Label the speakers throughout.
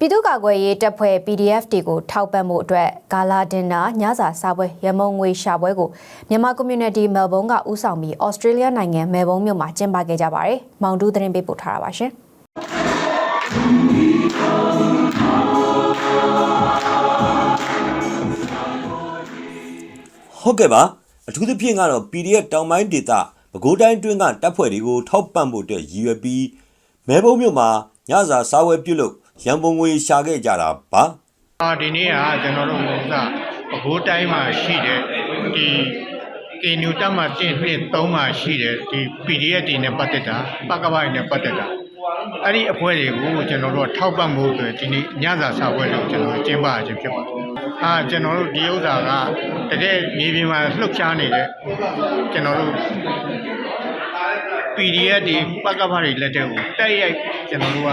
Speaker 1: ပြည်သူ့ကာကွယ်ရေးတပ်ဖွဲ့ PDF တွေကိုထောက်ပံ့မှုအတွက်ဂါလာဒင်နာညစာစားပွဲရမုံငွေရှာပွဲကိုမြန်မာ community မဲလ်ဘုန်းကဦးဆောင်ပြီး Australia နိုင်ငံမဲလ်ဘုန်းမြို့မှာကျင်းပခဲ့ကြပါတယ်။မောင်တူးသတင်းပေးပို့ထားတာပါရှင်။
Speaker 2: ဟုတ်ကဲ့ပါအထူးသဖြင့်ကတော့ PDF တောင်ပိုင်းဒေသပဲခူးတိုင်းတွင်းကတပ်ဖွဲ့တွေကိုထောက်ပံ့ဖို့အတွက်ရည်ရွယ်ပြီးမဲဘုံမြို့မှာညစာစားဝဲပြုလုပ် ရန်ပုံငွေရှာခဲ့ကြတာပါ
Speaker 3: အာဒီနေ့ကကျွန်တော်တို့ဥစ္စာပဲခူးတိုင်းမှာရှိတဲ့ဒီကေနူတက်မှာတင်နှစ်3မှာရှိတဲ့ဒီ PDF တွေနဲ့ပတ်သက်တာပကပတွေနဲ့ပတ်သက်တာအဲ့ဒီအဖွဲ့တွေကိုကျွန်တော်တို့ထောက်ပံ့ဖို့အတွက်ဒီနေ့ညစာစာပွဲလို့ကျွန်တော်ကျင်းပရခြင်းဖြစ်ပါတယ်။အာကျွန်တော်တို့ဒီဥစ္စာကတကယ်မြေပြင်မှာလှုပ်ရှားနေတဲ့ကျွန်တော်တို့ PDF တွေပကပတွေလက်တဲ့ကိုတက်ရိုက်ကျွန်တော်တို့က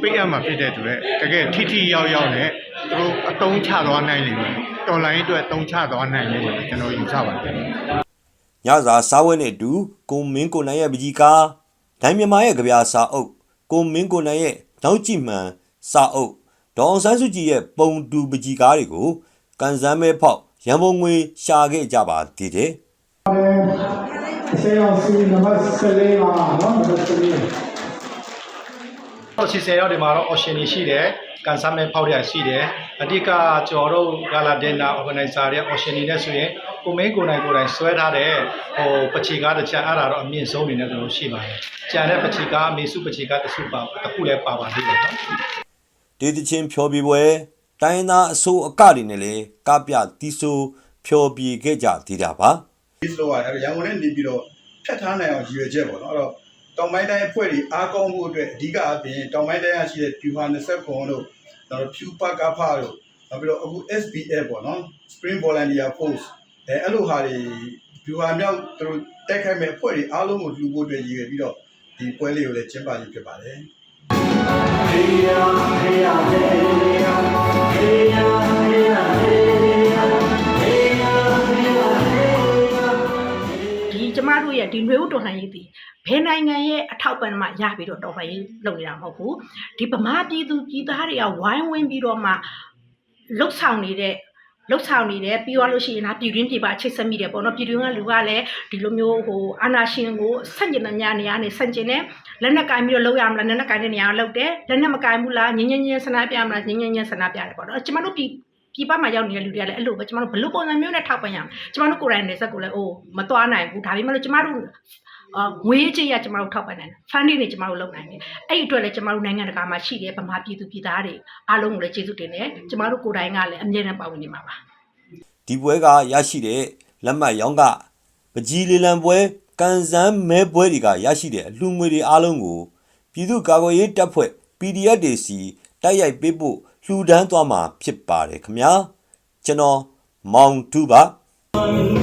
Speaker 3: ပေးရမှာဖြစ်တဲ့အတွက်တကယ်ထိထိရောက်ရောက်နဲ့သူတို့အတုံးချသွားနိုင်လိမ့်မယ်တော်လိုင်းအတွက်အတုံးချသွားနိုင်လိမ့်မယ်ကျွန်တော်ယူဆပါတယ်
Speaker 2: ညစာစားဝဲနဲ့အတူကိုမင်းကိုနိုင်ရဲ့ပကြီးကားဒိုင်မြန်မာရဲ့ကြပြာစာအုပ်ကိုမင်းကိုနိုင်ရဲ့နောက်ကြည့်မှန်စာအုပ်ဒေါအောင်ဆန်းစုကြည်ရဲ့ပုံတူပကြီးကားတွေကိုကန်စမ်းမဲဖောက်ရန်ပုံငွေရှာခဲ့ကြပါသေးတယ်
Speaker 4: ဆေးအောင်စီနံပါတ်14ပါနော်နံပါတ်14
Speaker 5: တော့80ရောက်ဒီမှာတော့ option တွေရှိတယ်ကန်ဆာမဲဖောက်ရရှိတယ်အဓိကကျွန်တော်တို့ဂါလာဒင်နာ organizer ရဲ့ option တွေနဲ့ဆိုရင်ကိုမင်းကိုနိုင်ကိုနိုင်ဆွဲထားတဲ့ဟိုပချီကားတစ်ချက်အဲ့ဒါတော့အမြင့်ဆုံးအနေနဲ့ကျွန်တော်ရှိပါတယ်ကျန်တဲ့ပချီကားအမေစုပချီကားတစ်စုပါတစ်ခုလည်းပါပါသေးတယ်နော်
Speaker 2: ဒေသချင်းဖြောပြပွဲတိုင်းသားအစိုးအကတွေနဲ့လည်းကပြတီးဆိုဖြောပြခဲ့ကြသေးတာပါ
Speaker 6: ဒီလိုကအဲ့ရန်ကုန်နဲ့နေပြီးတော့ဖြတ်ထားနိုင်အောင်ရည်ရွယ်ချက်ပေါ့နော်အဲ့တော့တောင်ပိုင်းတိုင်းအဖွဲ့တွေအားကောင်းဖို့အတွက်အဓိကအပြင်တောင်ပိုင်းတိုင်းရရှိတဲ့ပြူဟာ20ခွန်တို့နောက်ဖြူပါကဖာတို့နောက်ပြီးတော့အခု SBF ပေါ့နော် Spring Volunteer Force အဲအဲ့လိုဟာတွေပြူဟာမြောက်သူတို့တက်ခိုက်မဲ့အဖွဲ့တွေအားလုံးကိုလူဖို့အတွက်ရည်ရွယ်ပြီးတော့ဒီပွဲလေးကိုလည်းကျင်းပခြင်းဖြစ်ပါတယ်
Speaker 7: ဒီကျမ တို့ရဲ့ဒီຫນွေဥတော်လှန်ရေးသည်ဘယ်နိုင်ငံရဲ့အထောက်ပံ့မှရပြီးတော့တော်လှန်ရေးလုပ်နေတာမဟုတ်ဘူးဒီဗမာပြည်သူပြည်သားတွေကဝိုင်းဝန်းပြီးတော့မှလှုပ်ဆောင်နေတဲ့လှုပ်ဆောင်နေတယ်ပြီးသွားလို့ရှိရင်ဒါပြည်တွင်းပြည်ပချိတ်ဆက်မိတယ်ပေါ့နော်ပြည်တွင်းကလူကလည်းဒီလိုမျိုးဟိုအာနာရှင်ကိုဆန့်ကျင်တဲ့များနေရာနေဆန့်ကျင်တယ်လက်နက်ကင်ပြီးတော့လှုပ်ရမလားလက်နက်ကင်တဲ့နေရာကလှုပ်တယ်လက်နက်မကင်ဘူးလားငင်းငင်းငင်းဆန္ဒပြမလားငင်းငင်းငင်းဆန္ဒပြတယ်ပေါ့နော်ကျမတို့ပြည် ပြည်ပမှာရောက်နေတဲ့လူတွေကလည်းအဲ့လိုပဲကျမတို့ဘယ်လိုပုံစံမျိုးနဲ့ထောက်ပံ့ရမလဲကျမတို့ကိုယ်တိုင်နေဆက်ကိုလည်းအိုးမသွားနိုင်ဘူးဒါပေမဲ့လို့ကျမတို့အာငွေကြေးရကျမတို့ထောက်ပံ့နိုင်တယ် funding တွေကျမတို့လုပ်နိုင်တယ်အဲ့ဒီအတွက်လည်းကျမတို့နိုင်ငံတကာမှာရှိတဲ့ဗမာပြည်သူပြည်သားတွေအားလုံးကိုလည်းကျေးဇူးတင်တယ်ကျမတို့ကိုယ်တိုင်ကလည်းအမြဲတမ်းပါဝင်နေမှာပါ
Speaker 2: ဒီပွဲကရရှိတဲ့လက်မှတ်ရောင်းကပကြီးလေးလံပွဲကန်စမ်းမဲပွဲတွေကရရှိတဲ့အလှငွေတွေအားလုံးကိုပြည်သူ့ကာကွယ်ရေးတပ်ဖွဲ့ PDF တွေစီ တိုက်ရိုက်ပေးဖို့လှူဒန်းသွားမှာဖြစ်ပါတယ်ခင်ဗျာကျွန်တော်မောင်တူပါ